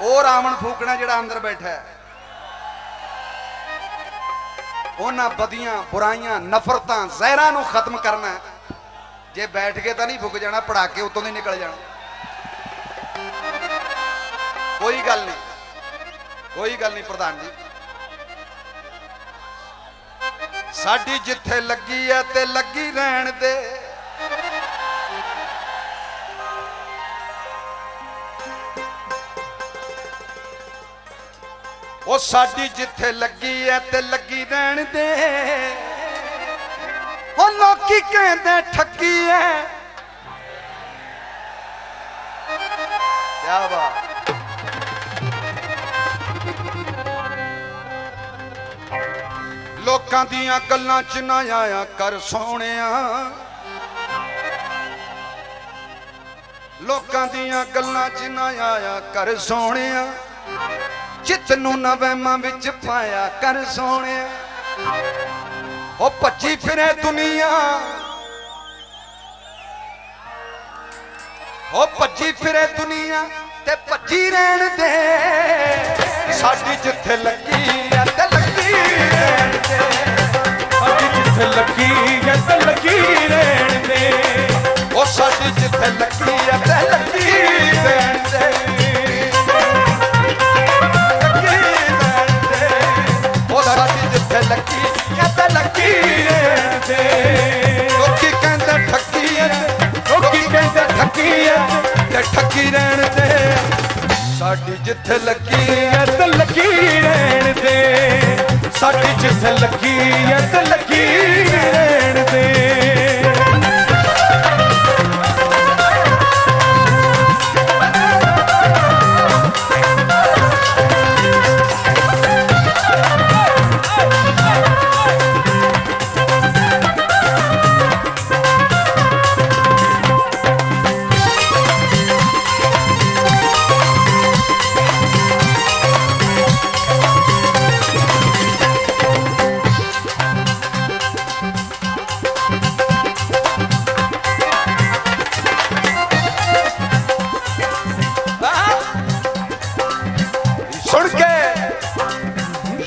ਉਹ ਰਾਵਣ ਫੂਕਣਾ ਜਿਹੜਾ ਅੰਦਰ ਬੈਠਾ ਹੈ। ਉਹਨਾਂ ਬਦੀਆਂ ਬੁਰਾਈਆਂ, ਨਫ਼ਰਤਾਂ, ਜ਼ਹਿਰਾਂ ਨੂੰ ਖਤਮ ਕਰਨਾ ਹੈ। ਜੇ ਬੈਠ ਕੇ ਤਾਂ ਨਹੀਂ ਫੁੱਕ ਜਾਣਾ, ਪੜਾਕੇ ਉਤੋਂ ਦੀ ਨਿਕਲ ਜਾਣਾ। ਕੋਈ ਗੱਲ ਨਹੀਂ। ਕੋਈ ਗੱਲ ਨਹੀਂ ਪ੍ਰਧਾਨ ਜੀ। ਸਾਡੀ ਜਿੱਥੇ ਲੱਗੀ ਐ ਤੇ ਲੱਗੀ ਰਹਿਣ ਦੇ। ਉਹ ਸਾਡੀ ਜਿੱਥੇ ਲੱਗੀ ਐ ਤੇ ਲੱਗੀ ਰਹਿਣ ਦੇ। ਉਹ ਲੋਕੀ ਕਹਿੰਦੇ ਠੱਗੀ ਐ। ਕਿਆ ਬਾਤ। ਲੋਕਾਂ ਦੀਆਂ ਗੱਲਾਂ ਚ ਨਾ ਆਇਆ ਕਰ ਸੋਹਣਿਆ। ਲੋਕਾਂ ਦੀਆਂ ਗੱਲਾਂ ਚ ਨਾ ਆਇਆ ਕਰ ਸੋਹਣਿਆ। ਚਿੱਤ ਨੂੰ ਨਾ ਵਹਿਮਾਂ ਵਿੱਚ ਪਾਇਆ ਕਰ ਸੋਹਣਿਆ ਉਹ ਭੱਜੀ ਫਿਰੇ ਦੁਨੀਆ। ਉਹ ਭੱਜੀ ਫਿਰੇ ਦੁਨੀਆ ਤੇ ਭੱਜੀ ਰਹਿਣ ਦੇ। ਸਾਡੀ ਜਿੱਥੇ ਲੱਗੀ ਆ ਤੇ ਲੱਗੀ ਰਹਿਣ ਦੇ। ਸਾਡੀ ਜਿੱਥੇ ਲੱਗੀ ਐ ਤੇ ਲੱਗੀ ਰਹਿਣ ਦੇ। ਉਹ ਸਾਡੀ ਜਿੱਥੇ ਲੱਗੀ ਆ ਤੇ ਲੱਗੀ ਜਿੱਥੇ ਲੱਗੀ ਐ ਤੇ ਲੱਗੀ ਰਹਿਣ ਦੇ। ਸਾਡੀ ਜਿੱਥੇ ਲੱਗੀ ਐ ਤੇ ਲੱਗੀ ਰਹਿਣ ਦੇ।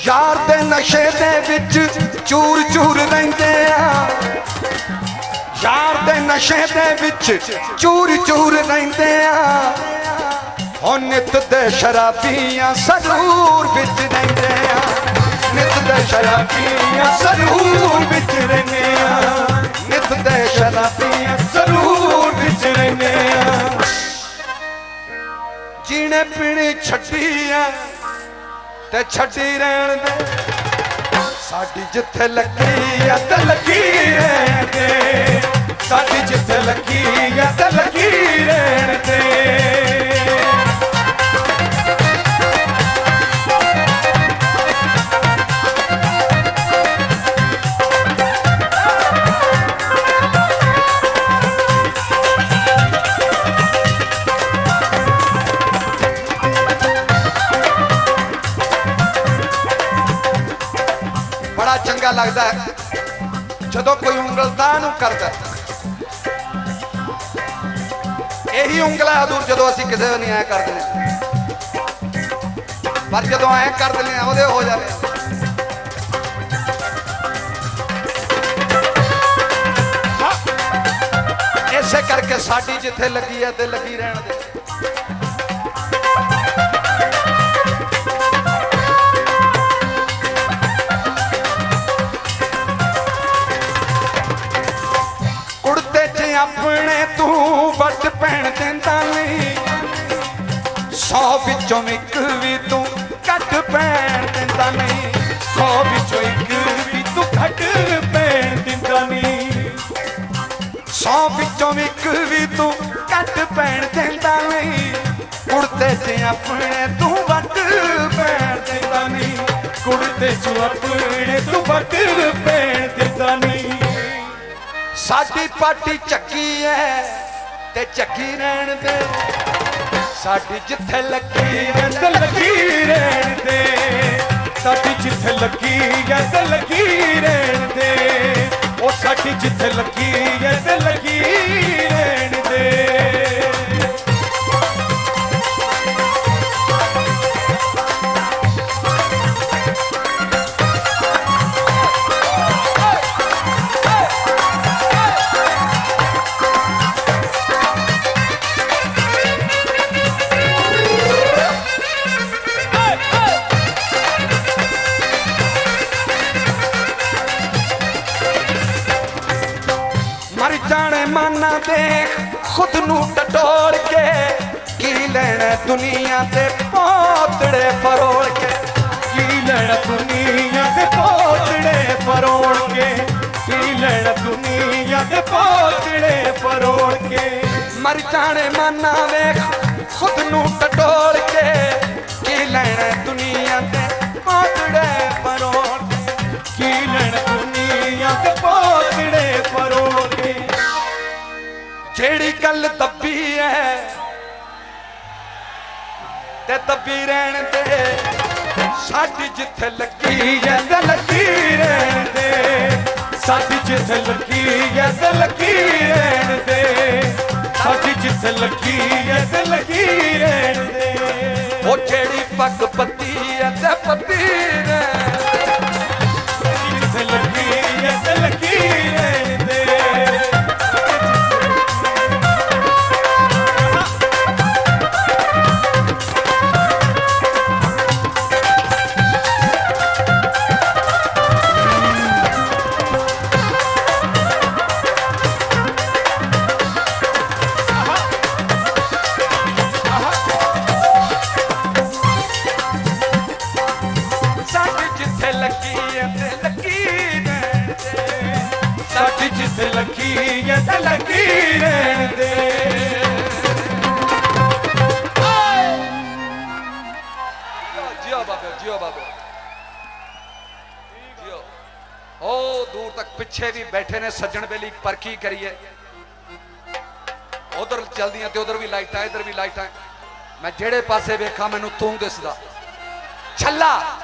ਯਾਰ ਦੇ ਨਸ਼ੇ ਦੇ ਵਿੱਚ ਚੂਰ ਚੂਰ ਰਹਿੰਦੇ ਆ। ਯਾਰ ਦੇ ਨਸ਼ੇ ਦੇ ਵਿੱਚ ਚੂਰ ਚੂਰ ਰਹਿੰਦੇ ਆ। ਹੁਣ ਨਿਤ ਦੇ ਸ਼ਰਾਬੀਆਂ ਸਰੂਰ ਵਿੱਚ ਰਹਿੰਦੇ ਆ। ਨਿਤ ਦੇ ਸ਼ਰਾਬੀਆਂ ਸਰੂਰ ਵਿੱਚ ਰਹਿੰਦੇ ਆ। ਨਿਤ ਦੇ ਸ਼ਰਾਬੀਆਂ ਸਰੂਰ ਵਿੱਚ ਰਹਿੰਦੇ ਆ। ਜੀਣੇ ਪੀਣੇ ਛੱਡੀ ਐ ਤੇ ਛੱਡੀ ਰਹਿਣ ਦੇ। ਸਾਡੀ ਜਿੱਥੇ ਲੱਗੀ ਐ ਲੱਗੀ ਰਹਿਣ ਦੇ। ਸਾਡੀ ਜਿੱਥੇ ਲੱਗੀ ਐ ਲੱਗੀ ਰਹਿਣ ਦੇ। ਬੜਾ ਚੰਗਾ ਲੱਗਦਾ ਹੈ। ਜਦੋਂ ਕੋਈ ਉਂਗਲ ਤਾਂ ਨੂੰ ਕਰਦਾ ਇਹੀ ਉਂਗਲਾ ਹਜ਼ੂਰ, ਜਦੋਂ ਅਸੀਂ ਕਿਸੇ ਨੂੰ ਨਹੀਂ ਐ ਕਰਦੇ ਨੇ ਪਰ ਜਦੋਂ ਐ ਕਰ ਦਿੰਦੇ ਆ ਉਹਦੇ ਹੋ ਜਾਂਦੇ ਇਸੇ ਕਰਕੇ ਸਾਡੀ ਜਿੱਥੇ ਲੱਗੀ ਹੈ ਤੇ ਲੱਗੀ ਰਹਿਣ ਦੇ। ਵਿੱਚੋਂ ਇੱਕ ਵੀ ਤੂੰ ਕੱਟ ਪੈਣ ਦਿੰਦਾ ਨਹੀਂ। ਸੌ ਵਿੱਚੋਂ ਇੱਕ ਵੀ ਤੂੰ ਘੱਟ ਪੈਣ ਦਿੰਦਾ ਨਹੀਂ। ਸੌ ਵਿੱਚੋਂ ਇੱਕ ਵੀ ਤੂੰ ਕੱਟ ਪੈਣ ਦਿੰਦਾ ਨਹੀਂ। ਕੁੜਤੇ 'ਚ ਆਪਣੇ ਤੂੰ ਵੱਟ ਪੈਣ ਦਿੰਦਾ ਨਹੀਂ। ਕੁੜਤੇ ਚ ਆਪਣੇ ਤੂੰ ਵੱਟ ਪੈਣ ਦਿੰਦਾ ਨਹੀਂ। ਸਾਡੀ ਪਾਰਟੀ ਚੱਕੀ ਐ ਤੇ ਚੱਕੀ ਰਹਿਣ ਦੇ। ਸਾਡੀ ਜਿੱਥੇ ਲੱਗੀ ਐ ਲੱਗੀ ਰਹਿਣ ਦੇ। ਸਾਡੀ ਜਿੱਥੇ ਲੱਗੀ ਐ ਲੱਗੀ ਰਹਿਣ ਦੇ। ਉਹ ਸਾਡੀ ਜਿੱਥੇ ਲੱਗੀ ਐ ਲੱਗੀ ਰਹਿਣ ਖੁਦ ਨੂੰ ਟਟੋਲ ਕੇ। ਕੀ ਲੈਣਾ ਦੁਨੀਆ ਤੇ ਪੋਤੜੇ ਫਰੋਲ ਕੇ। ਕੀ ਲੈਣਾ ਦੁਨੀਆ ਦੇ ਪੋਤੜੇ ਪਰੋੜ ਕੇ। ਕੀ ਲੈਣਾ ਦੁਨੀਆ ਦੇ ਪੋਤੜੇ ਪਰੋੜ ਕੇ। ਮਰ ਜਾਣੇ ਮਾਨਾ ਵੇਖ, ਖੁਦ ਨੂੰ ਟਟੋਲ ਕੇ। ਕੀ ਲੈਣਾ ਦੁਨੀਆ ਤੇ ਪੋਤੜੇ ਫਰੋਲ ਕੇ। ਕੀ ਲੈਣਾ ਜਿਹੜੀ ਗੱਲ ਦੱਬੀ ਐ? ਤੇ ਦੱਬੀ ਰਹਿਣ ਦੇ। ਸਾਡੀ ਜਿੱਥੇ ਲੱਗੀ ਐ ਤੇ ਲੱਗੀ ਰਹਿਣ ਦੇ। ਸਾਡੀ ਜਿੱਥੇ ਲੱਗੀ ਐ ਤੇ ਲੱਗੀ ਰਹਿਣ ਦੇ। ਸਾਡੀ ਜਿੱਥੇ ਲੱਗੀ ਐ ਤੇ ਲੱਗੀ ਰਹਿਣ ਦੇ। ਉਹ ਜਿਹੜੀ ਪੱਗ ਪੱਤੀ ਐ ਤੇ ਪੱਤੀ ਸਾਡੀ ਜਿੱਥੇ ਲੱਗੀ ਐ ਰਹਿਣ ਦੇ। ਜਿਓ ਬਾਬੇ ਜਿਓ ਬਾਬੇ। ਜਿਓ। ਉਹ ਦੂਰ ਤੱਕ ਪਿੱਛੇ ਵੀ ਬੈਠੇ ਨੇ, ਸੱਜਣ ਬੇਲੀ ਪਰ ਕੀ ਕਰੀਏ? ਉਧਰ ਚਲਦੀਆਂ ਤੇ ਉਧਰ ਵੀ ਲਾਈਟਾਂ, ਇਧਰ ਵੀ ਲਾਈਟਾਂ। ਮੈਂ ਜਿਹੜੇ ਪਾਸੇ ਵੇਖਾਂ, ਮੈਨੂੰ ਤੂੰ ਦਿਸਦਾ। ਛੱਲਾ!